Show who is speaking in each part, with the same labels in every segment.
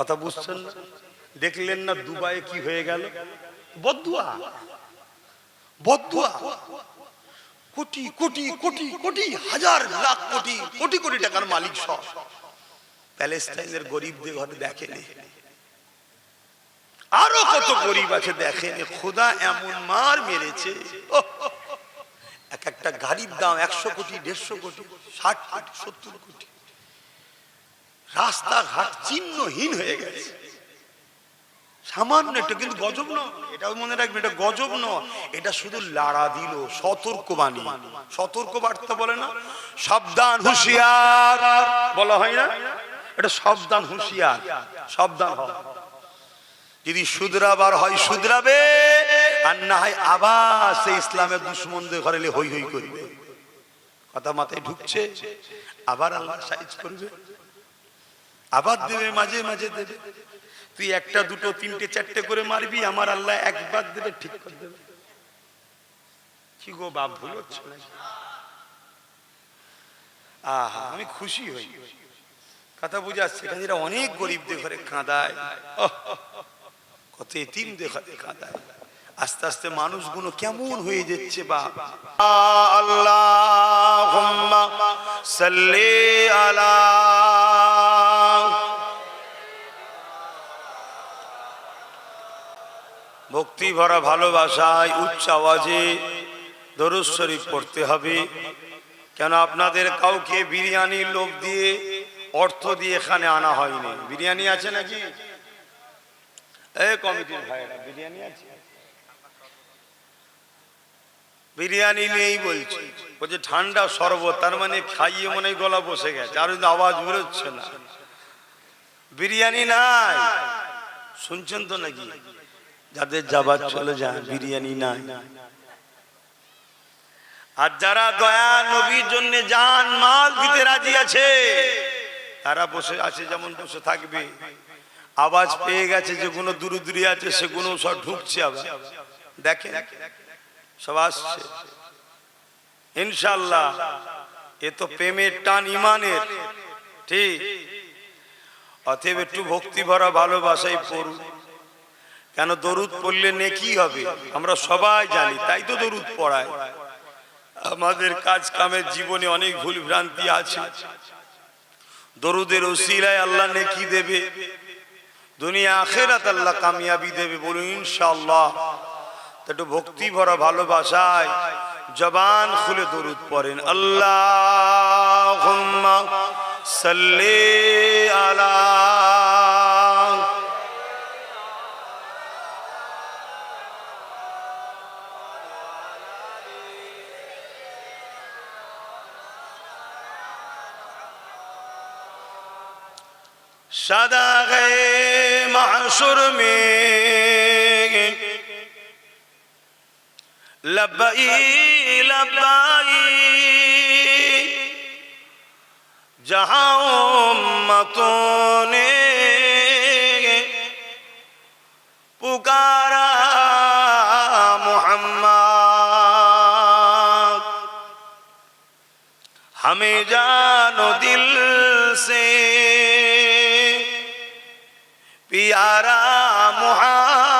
Speaker 1: কথা বুঝছেন না? দেখলেন না দুবাইয়ে কি হয়ে গেল? বদুয়া। বদুয়া। কোটি কোটি কোটি কোটি, হাজার লাখ কোটি কোটি কোটি টাকার মালিক সব। প্যালেস্টাইনের গরিবদের ঘরে দেখেনি। আরও কত গরিব আছে দেখেনি। খোদা এমন মার মেরেছে। এক একটা গাড়ির দাম একশো কোটি, দেড়শো কোটি, ষাট কোটি, সত্তর কোটি। রাস্তাঘাট চিহ্নহীন হয়ে গেছে। সামান্য একটা কিন্তু গজব নয়। এটাও মনে রাখবে এটা গজব নয়। এটা শুধু লাড়া দিল সতর্ক বাণী সতর্ক বার্তা বলে না, সাবধান হুঁশিয়ার বলা হয় না? এটা সাবধান হুঁশিয়ার, সাবধান হ যদি শুধরাবার হয়, শুধরাবে, আর না হয় আবার সে ইসলামের দুশ্মনদের ঘরে হই হই করবে। কথা মাথায় ঢুকছে, আবার আল্লাহ সাইজ করবে। আবার দেবে, মাঝে মাঝে দেবে। তুই একটা, দুটো, তিনটে, চারটে করে মারবি, আমার আল্লাহ একবার দেবে, ঠিক করে দেবে। কি গো বাপ, ভুল হচ্ছে আহা, আমি খুশি হই। কথা বুঝাচ্ছে এখানে এরা অনেক গরিবদের ঘরে কাঁদায়। কত এতিমদের ঘরে কাঁদায়। আস্তে আস্তে মানুষগুলো কেমন হয়ে যাচ্ছে বা। আল্লাহ সাল্লি আলা ভক্তি ভরা ভালোবাসায় উচ্চ আওয়াজে দরুদ শরীফ পড়তে হবে। কেন আপনাদের কাউকে বিরিয়ানির লোভ দিয়ে অর্থ দিয়ে এখানে আনা হয়নি। বিরিয়ানি আছে নাকি? এই কমিটির ভাইরা বিরিয়ানি আছে? বিরিয়ানি নেই বলছি। বলছে, ঠান্ডা শরবত, তার মানে খাইয়ে মনে গলা বসে গেছে, আর আওয়াজ বেরোচ্ছে না। বিরিয়ানি নাই। শুনছেন তো নাকি? যাদের যাবার চলে যান বিরিয়ানি নাই। আর যারা দয়া নবীর জন্য জান মাল দিতে রাজি আছে, তারা বসে আছে যেমন বসে থাকবে। আওয়াজ পেয়ে গেছে যেগুলো দূরে দূরে আছে সেগুলো সব ঢুকছে আবার। দেখেন সব আসছে ইনশাল্লাহ এ তো প্রেমের টান ইমানের। ঠিক। অতএব একটু ভক্তি ভরা ভালোবাসাই পড়ুন। কেন দরুদ পড়লে নেকি হবে? আমরা সবাই জানি, তাই তো দরুদ পড়ায়। আমাদের কাজ কামের জীবনে অনেক ভুল ভ্রান্তি আছে। দরুদের ওসিলায় আল্লাহ নেকি দেবে। দুনিয়া আখেরাত আল্লাহ কামিয়াবি দেবে বলুন, ইনশাআল্লাহ। একটু ভক্তি ভরা ভালোবাসায় জবান খুলে দরুদ পড়েন। আল্লাহ সাল্লে আলা সাদা গে মাসুর মে লবাই লবাই জহাও মতনে পুকারা মোহাম্মদ হমে জানো দিল সে পিয়ারা মোহাম্মদ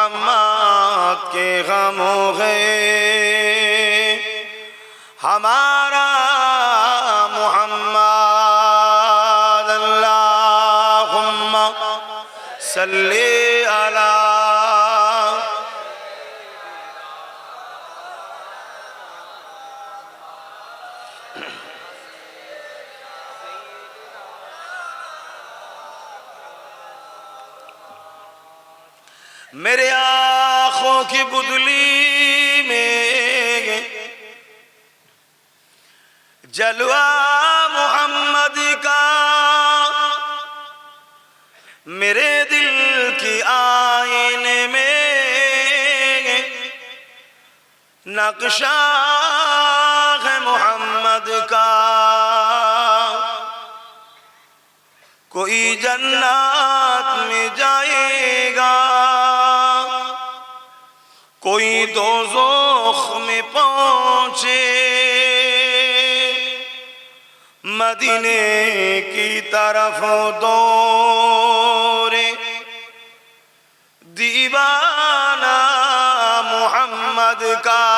Speaker 1: मोहम्मद के गमों गए हमारा میرے آنکھوں کی بدلی میں جلوہ محمد کا میرے دل کی آئین میں نقشہ محمد کا کوئی جنات میں جائے گا कोई दोजोख में पहुंचे मदीने की तरफ दौरे दीवाना मोहम्मद का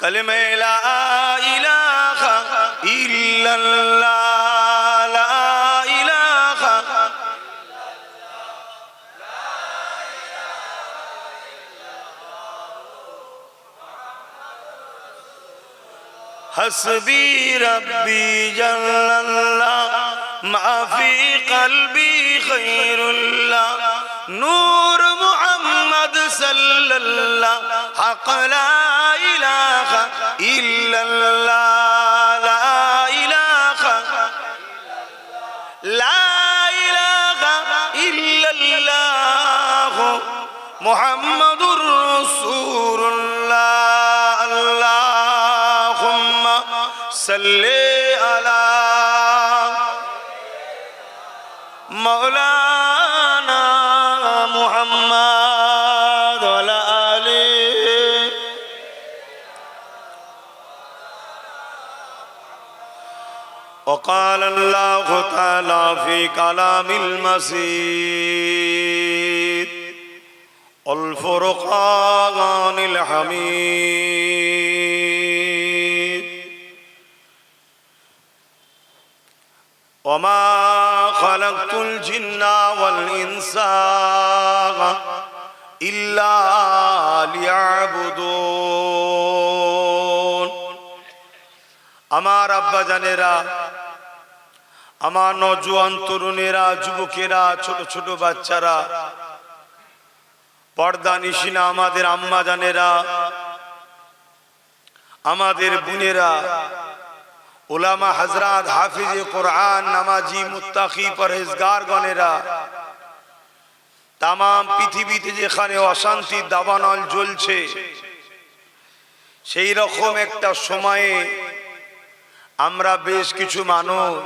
Speaker 1: কলমে লা ইলাহা ইল্লাল্লাহ حسبي ربي جل الله ما في قلبي خير الله نور محمد صلى الله حق لا إله إلا الله لا إله لا إله إلا الله محمد رسول الله اللهم صلِّ وقال الله تعالى في كلام المسيد الفرقان الحميد وما خلقت الجن والإنس إلا ليعبدون আমার আব্বা জানেরা আমার নজওয়ান তরুণেরা, যুবকেরা, ছোট ছোট বাচ্চারা, পর্দা নিশিনা আমাদের আম্মা জানেরা, আমাদের বোনেরা, ওলামা হাজরাত হাফিজে কোরআন, নামাজি, মুত্তাকি, পরহেজগার গণেরা তাম পৃথিবীতে যেখানে অশান্তির দাবানল জ্বলছে, সেই রকম একটা সময়ে আমরা বেশ কিছু মানুষ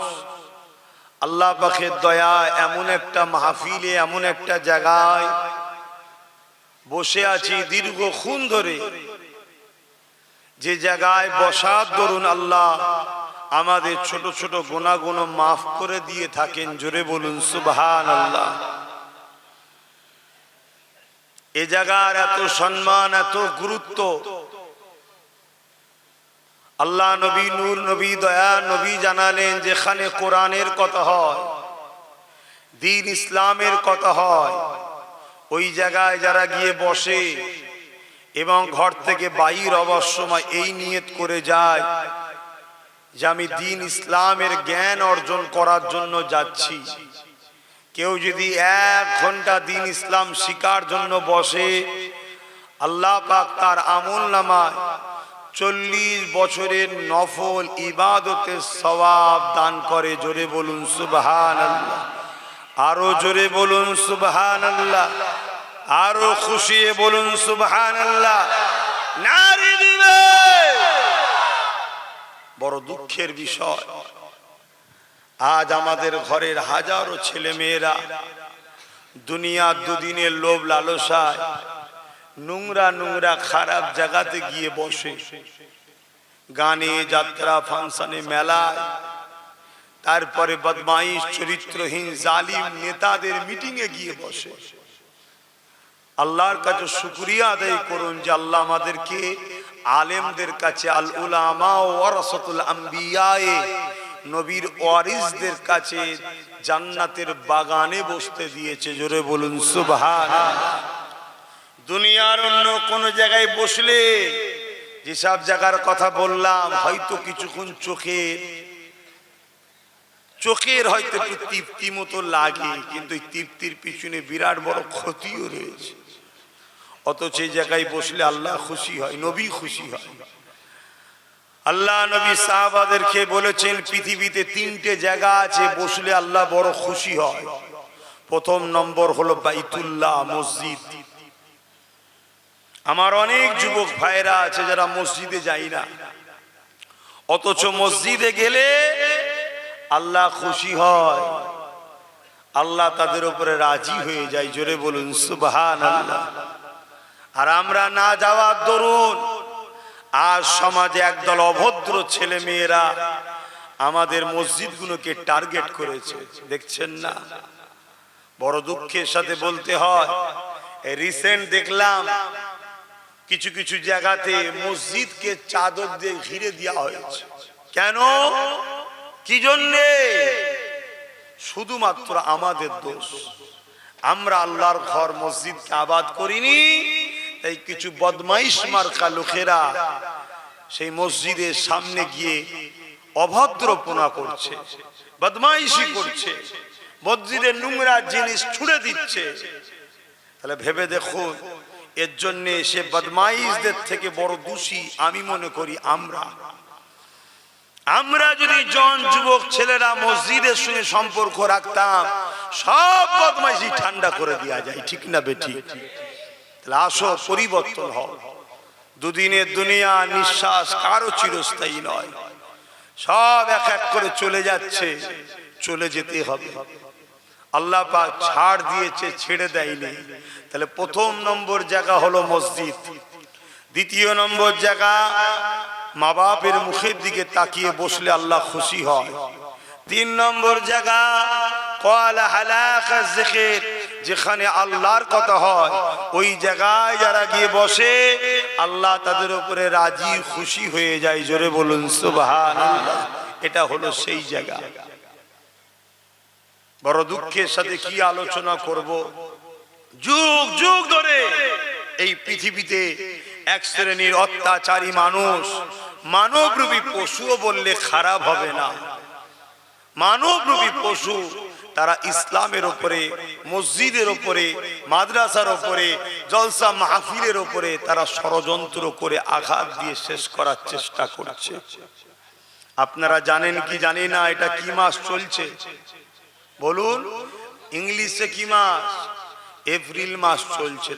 Speaker 1: আল্লাহ পাখের দয়া এমন একটা মাহফিলে, এমন একটা জায়গায় বসে আছি দীর্ঘক্ষণ ধরে। যে জায়গায় বসার দরুন আল্লাহ আমাদের ছোট ছোট গুণাগুণ মাফ করে দিয়ে থাকেন, জোরে বলুন সুবহান আল্লাহ এ জায়গার এত সম্মান, এত গুরুত্ব আল্লাহ নবী নূর, নবী দয়া, নবী জানালেন যেখানে কোরআনের কথা হয়, দিন ইসলামের কথা হয়, ওই জায়গায় যারা গিয়ে বসে এবং ঘর থেকে বাইর সময় এই নিয়ত করে যায় যে আমি দিন ইসলামের জ্ঞান অর্জন করার জন্য যাচ্ছি। কেউ যদি এক ঘণ্টা দিন ইসলাম শিকার জন্য বসে, আল্লাহ পাক তার আমল নামায় চল্লিশ বছরের নফল ইবাদতের সবাব দান করে, জোরে বলুন সুবহান আল্লাহ আরও জোরে বলুন সুবহান আল্লাহ আরও খুশি বলুন সুবহান আল্লাহ বড় দুঃখের বিষয়। আজ আমাদের ঘরের হাজারো ছেলে মেয়েরা দুনিয়ার দুদিনের লোভ লালসায় নোংরা নোংরা খারাপ জায়গাতে গিয়ে বসে। গানে যাত্রা, ফাংশনে মেলা, তারপরে বদমাইশ, চরিত্রহীন, জালিম নেতাদের মিটিংয়ে গিয়ে বসে। আল্লাহর কাছে শুক্রিয়া আদায় করুন যে আল্লাহ আমাদেরকে আলেমদের কাছে, আল উলামা ওয়ারাসাতুল আম্বিয়ায়ে, নবীর ওয়ারিসদের কাছে জান্নাতের বাগানে বসতে দিয়েছে। জোরে বলুন সুবহান দুনিয়ার অন্য কোন জায়গায় বসলে যেসব জায়গার কথা বললাম, হয়তো কিছুক্ষণ চোখের চোখের হয়তো একটু তৃপ্তি মতো লাগে, কিন্তু এই তৃপ্তির পিছনে বিরাট বড় ক্ষতিও রয়েছে। অথচ এই জায়গায় বসলে আল্লাহ খুশি হয়, নবী খুশি হয়। আল্লাহ নবী সাহাবাদেরকে বলেছেন, পৃথিবীতে তিনটে জায়গা আছে, বসলে আল্লাহ বড় খুশি হয়। প্রথম নম্বর হলো বাইতুল্লাহ মসজিদ। আমার অনেক যুবক ভাইরা আছে যারা মসজিদে যায় না। অথচ মসজিদে গেলে আল্লাহ খুশি হয়। আল্লাহ তাদের উপরে রাজি হয়ে যায়। জোরে বলুন সুবহান আল্লাহ আর আমরা না যাওয়ার দরুন, আর সমাজে একদল অভদ্র ছেলে মেয়েরা আমাদের মসজিদগুলোকে টার্গেট করেছে। দেখছেন না? বড় দুঃখের সাথে বলতে হয় রিসেন্ট দেখলাম কিছু কিছু জায়গাতে মসজিদকে চাদর দিয়ে ঘিরে দেওয়া হয়েছে। কেন? কি জন্যে? শুধুমাত্র আমাদের দোষ। আমরা আল্লাহর ঘর, মসজিদকে আবাদ করিনি, তাই কিছু বদমাইশ মার্কা লোকেরা সেই মসজিদের সামনে গিয়ে অভদ্রপনা করছে, বদমাইশি করছে, মসজিদের নোংরা জিনিস ছুড়ে দিচ্ছে। তাহলে ভেবে দেখুন এর জন্য সে বদমাইশদের থেকে বড় দোষী আমি মনে করি আমরা। আমরা যদি জন যুবক ছেলেরা মসজিদের সঙ্গে সম্পর্ক রাখতাম, সব বদমাইশি ঠান্ডা করে দেওয়া যায়, ঠিক না বেঠি তাহলে আসো, পরিবর্তন হও। দুদিনের দুনিয়া নিঃশ্বাস কারও চিরস্থায়ী নয়। সব এক এক করে চলে যাচ্ছে, চলে যেতে হবে। আল্লাহ পাক ছাড় দিয়েছে, ছেড়ে দেয়নি। তাহলে প্রথম নম্বর জায়গা হলো মসজিদ। দ্বিতীয় নম্বর জায়গা মা বাপের মুখের দিকে তাকিয়ে বসলে আল্লাহ খুশি হয়। তিন নম্বর জায়গা কয়লা হালাকা জিকির যেখানে আল্লাহর কথা হয়। ওই জায়গায় যারা গিয়ে বসে, আল্লাহ তাদের উপরে রাজি, খুশি হয়ে যায়। জোরে বলুন সুবহান এটা হলো সেই জায়গা। বড় দুঃখের সাথে কি আলোচনা করব? যুগ যুগ ধরে এই পৃথিবীতে এক শ্রেণির অত্যাচারী মানুষ মানবরূপী পশুও বললে খারাপ হবে না। মানবরূপী পশু তারা ইসলামের ওপরে, মসজিদের ওপরে, মাদ্রাসার ওপরে, জলসা মাহফিলের ওপরে তারা ষড়যন্ত্র করে আঘাত দিয়ে শেষ করার চেষ্টা করছে। আপনারা জানেন কি জানি না এটা কি মাস চলছে? বলুন ইংলিশে কি মাস? এপ্রিল মাস চলছে